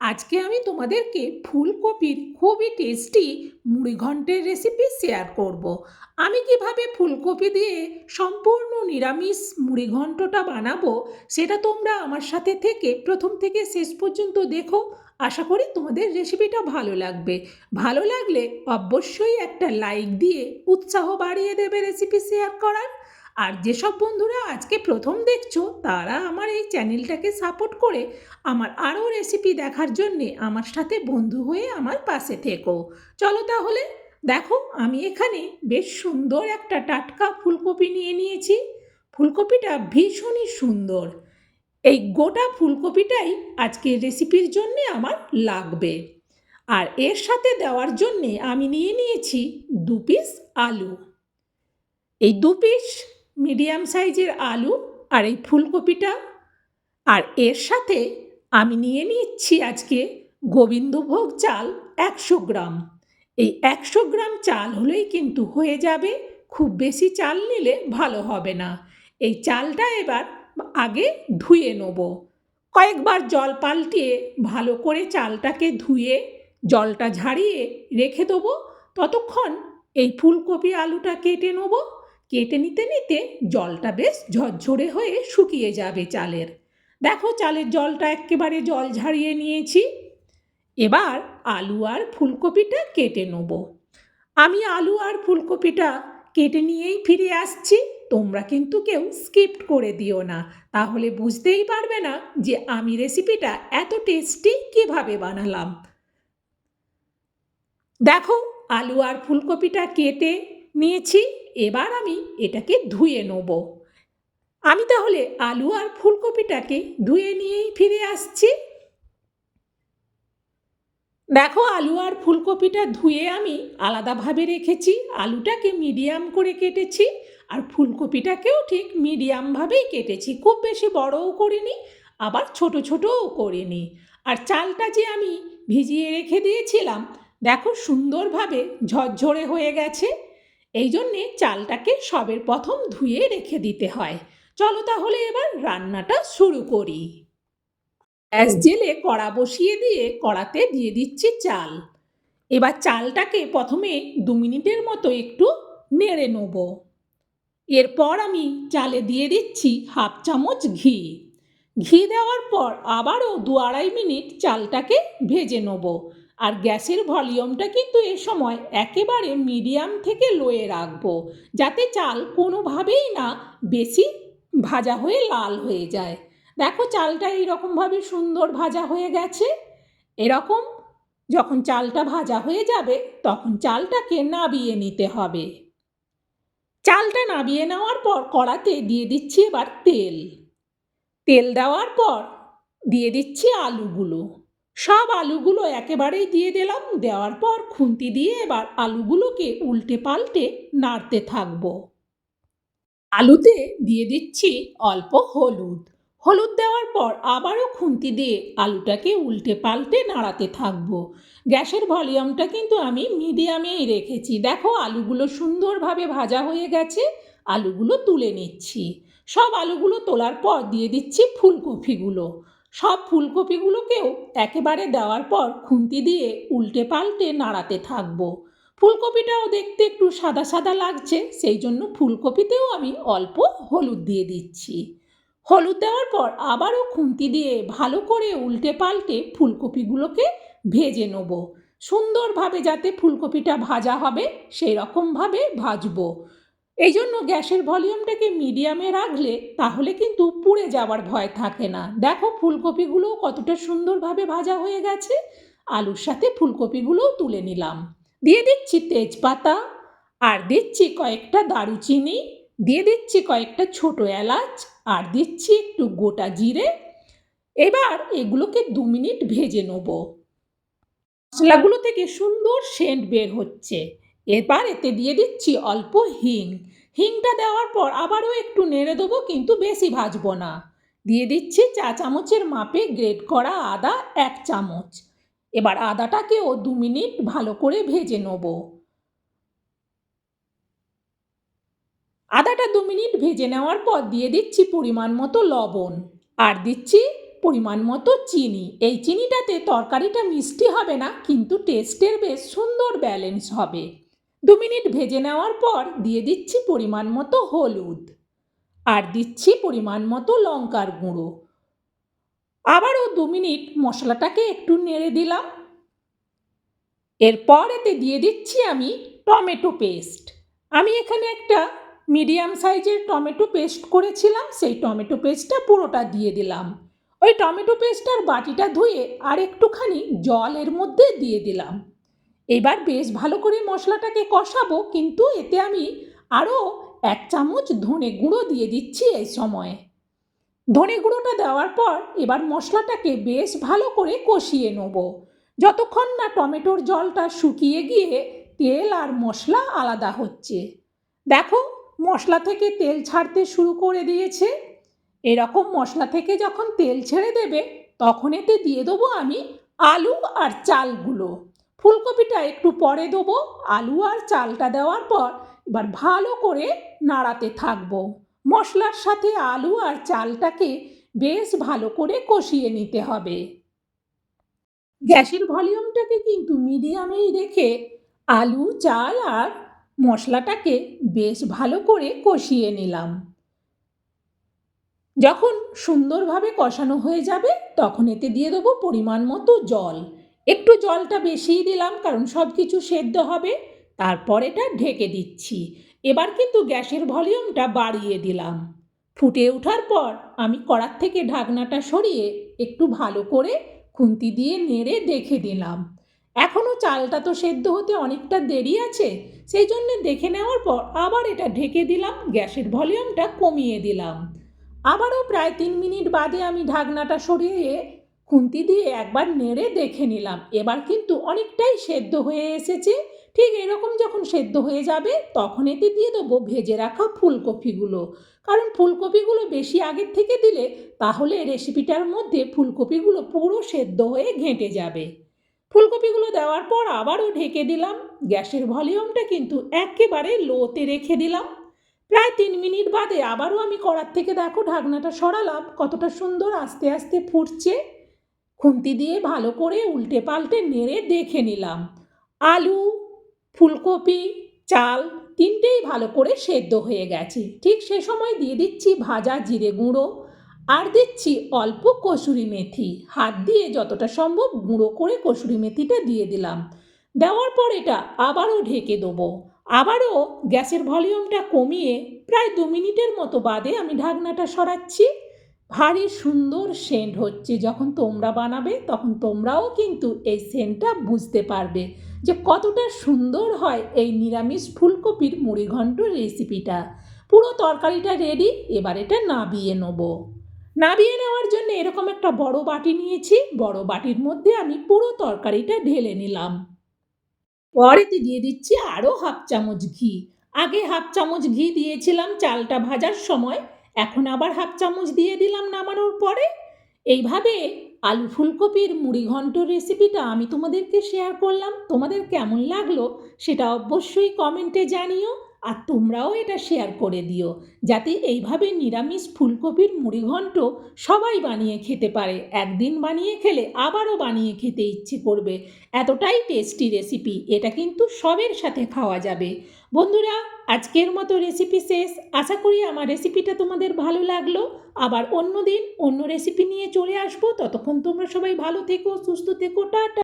আজকে আমি তোমাদেরকে ফুলকপির খুবই টেস্টি মুড়িঘণ্টের রেসিপি শেয়ার করব। আমি কীভাবে ফুলকপি দিয়ে সম্পূর্ণ নিরামিষ মুড়িঘণ্টটা বানাবো সেটা তোমরা আমার সাথে থেকে প্রথম থেকে শেষ পর্যন্ত দেখো। আশা করি তোমাদের রেসিপিটা ভালো লাগবে। ভালো লাগলে অবশ্যই একটা লাইক দিয়ে উৎসাহ বাড়িয়ে দেবে রেসিপি শেয়ার করার। আর যেসব বন্ধুরা আজকে প্রথম দেখছ, তারা আমার এই চ্যানেলটাকে সাপোর্ট করে আমার আরও রেসিপি দেখার জন্যে আমার সাথে বন্ধু হয়ে আমার পাশে থেকো। চলো তাহলে, দেখো আমি এখানে বেশ সুন্দর একটা টাটকা ফুলকপি নিয়ে নিয়েছি। ফুলকপিটা ভীষণই সুন্দর। এই গোটা ফুলকপিটাই আজকের রেসিপির জন্যে আমার লাগবে। আর এর সাথে দেওয়ার জন্যে আমি নিয়ে নিয়েছি দু পিস আলু। এই দু পিস মিডিয়াম সাইজের আলু আর এই ফুলকপিটা। আর এর সাথে আমি নিয়ে নিচ্ছি আজকে গোবিন্দভোগ চাল একশো গ্রাম। এই একশো গ্রাম চাল হলেই কিন্তু হয়ে যাবে, খুব বেশি চাল নিলে ভালো হবে না। এই চালটা এবার আগে ধুয়ে নেব। কয়েকবার জল পাল্টিয়ে ভালো করে চালটাকে ধুয়ে জলটা ঝাড়িয়ে রেখে দেবো। ততক্ষণ এই ফুলকপি আলুটা কেটে নেব। কেটে নিতে নিতে জলটা বেশ ঝরঝরে হয়ে শুকিয়ে যাবে চালের। দেখো চালের জলটা একেবারে জল ঝাড়িয়ে নিয়েছি। এবার আলু আর ফুলকপিটা কেটে নেব। আমি আলু আর ফুলকপিটা কেটে নিয়েই ফিরে আসছি। তোমরা কিন্তু কেউ স্কিপ করে দিও না। তাহলে বুঝতেই পারবে না যে আমি রেসিপিটা এত টেস্টি কীভাবে বানালাম। দেখো আলু আর ফুলকপিটা কেটে নিয়েছি। এবার আমি এটাকে ধুয়ে নেব। আমি তাহলে আলু আর ফুলকপিটাকে ধুয়ে নিয়েই ফিরে আসছি। দেখো, আলু আর ফুলকপিটা ধুয়ে আমি আলাদাভাবে রেখেছি। আলুটাকে মিডিয়াম করে কেটেছি আর ফুলকপিটাকেও ঠিক মিডিয়ামভাবেই কেটেছি। খুব বেশি বড়ও করিনি, আবার ছোট ছোটও করিনি। আর চালটা যে আমি ভিজিয়ে রেখে দিয়েছিলাম, দেখো সুন্দরভাবে ঝরঝরে হয়ে গেছে। এই জন্যে চালটাকে সবের প্রথম ধুয়ে রেখে দিতে হয়। চলো তাহলে এবার রান্নাটা শুরু করি। গ্যাস জেলে কড়া বসিয়ে দিয়ে কড়াতে দিয়ে দিচ্ছি চাল। এবার চালটাকে প্রথমে দু মিনিটের মতো একটু নেড়ে নেব। এরপর আমি চালে দিয়ে দিচ্ছি হাফ চামচ ঘি। ঘি দেওয়ার পর আবারও দু আড়াই মিনিট চালটাকে ভেজে নেব। আর গ্যাসের ভলিউমটা কিন্তু এ সময় একেবারে মিডিয়াম থেকে লোয়ে রাখব, যাতে চাল কোনোভাবেই না বেশি ভাজা হয়ে লাল হয়ে যায়। দেখো চালটা এইরকমভাবে সুন্দর ভাজা হয়ে গেছে। এরকম যখন চালটা ভাজা হয়ে যাবে, তখন চালটাকে নাবিয়ে নিতে হবে। চালটা নাবিয়ে নেওয়ার পর কড়াতে দিয়ে দিচ্ছি এবার তেল। তেল দেওয়ার পর দিয়ে দিচ্ছি আলুগুলো। সব আলুগুলো একেবারেই দিয়ে দিলাম, দেওয়ার পর খুন্তি দিয়ে এবার আলুগুলোকে উল্টে পাল্টে নাড়তে থাকব। আলুতে দিয়ে দিচ্ছি অল্প হলুদ। হলুদ দেওয়ার পর আবারও খুন্তি দিয়ে আলুটাকে উল্টে পাল্টে নাড়াতে থাকব। গ্যাসের ভলিউমটা কিন্তু আমি মিডিয়ামেই রেখেছি। দেখো আলুগুলো সুন্দরভাবে ভাজা হয়ে গেছে, আলুগুলো তুলে নিচ্ছি। সব আলুগুলো তোলার পর দিয়ে দিচ্ছি ফুলকপিগুলো। সব ফুলকপিগুলোকেও একেবারে দেওয়ার পর খুন্তি দিয়ে উল্টে পাল্টে নাড়াতে থাকব। ফুলকপিটাও দেখতে একটু সাদা সাদা লাগছে, সেই জন্য ফুলকপিতেও আমি অল্প হলুদ দিয়ে দিচ্ছি। হলুদ দেওয়ার পর আবারও খুন্তি দিয়ে ভালো করে উল্টে পাল্টে ফুলকপিগুলোকে ভেজে নেব। সুন্দরভাবে যাতে ফুলকপিটা ভাজা হবে, সেই রকমভাবে ভাজবো। এই জন্য গ্যাসের ভলিউমটাকে মিডিয়ামে রাখলে তাহলে কিন্তু পুড়ে যাওয়ার ভয় থাকে না। দেখো ফুলকপিগুলোও কতটা সুন্দরভাবে ভাজা হয়ে গেছে। আলুর সাথে ফুলকপিগুলোও তুলে নিলাম। দিয়ে দিচ্ছি তেজপাতা, আর দিচ্ছি কয়েকটা দারুচিনি, দিয়ে দিচ্ছি কয়েকটা ছোট এলাচ, আর দিচ্ছি একটু গোটা জিরে। এবার এগুলোকে দু মিনিট ভেজে নেব। মশলাগুলো থেকে সুন্দর সেন্ট বের হচ্ছে। এবার এতে দিয়ে দিচ্ছি অল্প হিং। হিংটা দেওয়ার পর আবারও একটু নেড়ে দেবো, কিন্তু বেশি ভাজবো না। দিয়ে দিচ্ছি চা চামচের মাপে গ্রেট করা আদা এক চামচ। এবার আদাটাকেও দু মিনিট ভালো করে ভেজে নেব। আদাটা দু মিনিট ভেজে নেওয়ার পর দিয়ে দিচ্ছি পরিমাণ মতো লবণ। আর দিচ্ছি পরিমাণ মতো চিনি। এই চিনিটাতে তরকারিটা মিষ্টি হবে না, কিন্তু টেস্টের বেশ সুন্দর ব্যালেন্স হবে। দু মিনিট ভেজে নেওয়ার পর দিয়ে দিচ্ছি পরিমাণ মতো হলুদ। আর দিচ্ছি পরিমাণ মতো লঙ্কার গুঁড়ো। আবারও দু মিনিট মশলাটাকে একটু নেড়ে দিলাম। এরপর এতে দিয়ে দিচ্ছি আমি টমেটো পেস্ট। আমি এখানে একটা মিডিয়াম সাইজের টমেটো পেস্ট করেছিলাম, সেই টমেটো পেস্টটা পুরোটা দিয়ে দিলাম। ওই টমেটো পেস্টটার বাটিটা ধুয়ে আর একটুখানি জল এর মধ্যে দিয়ে দিলাম। এবার বেশ ভালো করে মশলাটাকে কষাবো, কিন্তু এতে আমি আরও এক চামচ ধনে গুঁড়ো দিয়ে দিচ্ছি এই সময়ে। ধনে গুঁড়োটা দেওয়ার পর এবার মশলাটাকে বেশ ভালো করে কষিয়ে নেব। যতক্ষণ না টমেটোর জলটা শুকিয়ে গিয়ে তেল আর মশলা আলাদা হচ্ছে। দেখো, মশলা থেকে তেল ছাড়তে শুরু করে দিয়েছে। এরকম মশলা থেকে যখন তেল ছেড়ে দেবে, তখন এতে দিয়ে দেবো আমি আলু আর চালগুলো। ফুলকপিটা একটু পরে দেবো, আলু আর চালটা দেওয়ার পর এবার ভালো করে নাড়াতে থাকব। মশলার সাথে আলু আর চালটাকে বেশ ভালো করে কষিয়ে নিতে হবে। গ্যাসের ভলিউমটাকে কিন্তু মিডিয়ামেই রেখে আলু, চাল আর মশলাটাকে বেশ ভালো করে কষিয়ে নিলাম। যখন সুন্দরভাবে কষানো হয়ে যাবে, তখন এতে দিয়ে দেবো পরিমাণ মতো জল। একটু জলটা বেশিই দিলাম, কারণ সব কিছু সেদ্ধ হবে। তারপর এটা ঢেকে দিচ্ছি। এবার কিন্তু গ্যাসের ভলিউমটা বাড়িয়ে দিলাম। ফুটে ওঠার পর আমি কড়ার থেকে ঢাকনাটা সরিয়ে একটু ভালো করে খুন্তি দিয়ে নেড়ে দেখে দিলাম এখনও চালটা তো সেদ্ধ হতে অনেকটা দেরি আছে, সেই জন্য দেখে নেওয়ার পর আবার এটা ঢেকে দিলাম, গ্যাসের ভলিউমটা কমিয়ে দিলাম। আবারও প্রায় তিন মিনিট বাদে আমি ঢাকনাটা সরিয়ে খুন্তি দিয়ে একবার নেড়ে দেখে নিলাম। এবার কিন্তু অনেকটাই সেদ্ধ হয়ে এসেছে। ঠিক এরকম যখন সেদ্ধ হয়ে যাবে, তখন এতে দিয়ে দেবো ভেজে রাখা ফুলকপিগুলো। কারণ ফুলকপিগুলো বেশি আগের থেকে দিলে, তাহলে রেসিপিটার মধ্যে ফুলকপিগুলো পুরো সেদ্ধ হয়ে ঘেঁটে যাবে। ফুলকপিগুলো দেওয়ার পর আবারও ঢেকে দিলাম। গ্যাসের ভলিউমটা কিন্তু একেবারে লোতে রেখে দিলাম। প্রায় তিন মিনিট বাদে আবারও আমি কড়ার থেকে দেখো ঢাকনাটা সরালাম। কতটা সুন্দর আস্তে আস্তে ফুটছে। খুন্তি দিয়ে ভালো করে উল্টে পাল্টে নেড়ে দেখে নিলাম। আলু, ফুলকপি, চাল তিনটেই ভালো করে সেদ্ধ হয়ে গেছে। ঠিক সে সময় দিয়ে দিচ্ছি ভাজা জিরে গুঁড়ো আর দিচ্ছি অল্প কসুরি মেথি। হাত দিয়ে যতটা সম্ভব গুঁড়ো করে কসুরি মেথিটা দিয়ে দিলাম। দেওয়ার পর এটা আবারও ঢেকে দেবো। আবারও গ্যাসের ভলিউমটা কমিয়ে প্রায় দু মিনিটের মতো বাদে আমি ঢাকনাটা সরাচ্ছি। ভারী সুন্দর সেন্ট হচ্ছে। যখন তোমরা বানাবে, তখন তোমরাও কিন্তু এই সেন্টটা বুঝতে পারবে যে কতটা সুন্দর হয় এই নিরামিষ ফুলকপির মুড়িঘণ্ট রেসিপিটা পুরো তরকারিটা রেডি এবার এটা নাবিয়ে নেব। নাবিয়ে নেওয়ার জন্য এরকম একটা বড় বাটি নিয়েছি। বড় বাটির মধ্যে আমি পুরো তরকারিটা ঢেলে নিলাম। পরেতে দিয়ে দিচ্ছি আরও হাফ চামচ ঘি। আগে হাফ চামচ ঘি দিয়েছিলাম চালটা ভাজার সময়। এখন আবার হাফ চামচ দিয়ে দিলাম নামানোর পরে। এইভাবে আলু ফুলকপির মুড়িঘণ্ট রেসিপিটা আমি তোমাদেরকে শেয়ার করলাম। তোমাদের কেমন লাগল সেটা অবশ্যই কমেন্টে জানিও। আর তোমরাও এটা শেয়ার করে দিও, যাতে এইভাবে নিরামিষ ফুলকপির মুড়িঘণ্ট সবাই বানিয়ে খেতে পারে। একদিন বানিয়ে খেলে আবারও বানিয়ে খেতে ইচ্ছে করবে। এতটাই টেস্টি রেসিপি এটা কিন্তু সবের সাথে খাওয়া যাবে। বন্ধুরা, আজকের মতো রেসিপি শেষ। আশা করি আমার রেসিপিটা তোমাদের ভালো লাগল। আবার অন্য দিন অন্য রেসিপি নিয়ে চলে আসব। ততক্ষণ তোমরা সবাই ভালো থেকো, সুস্থ থেকো, টাটা।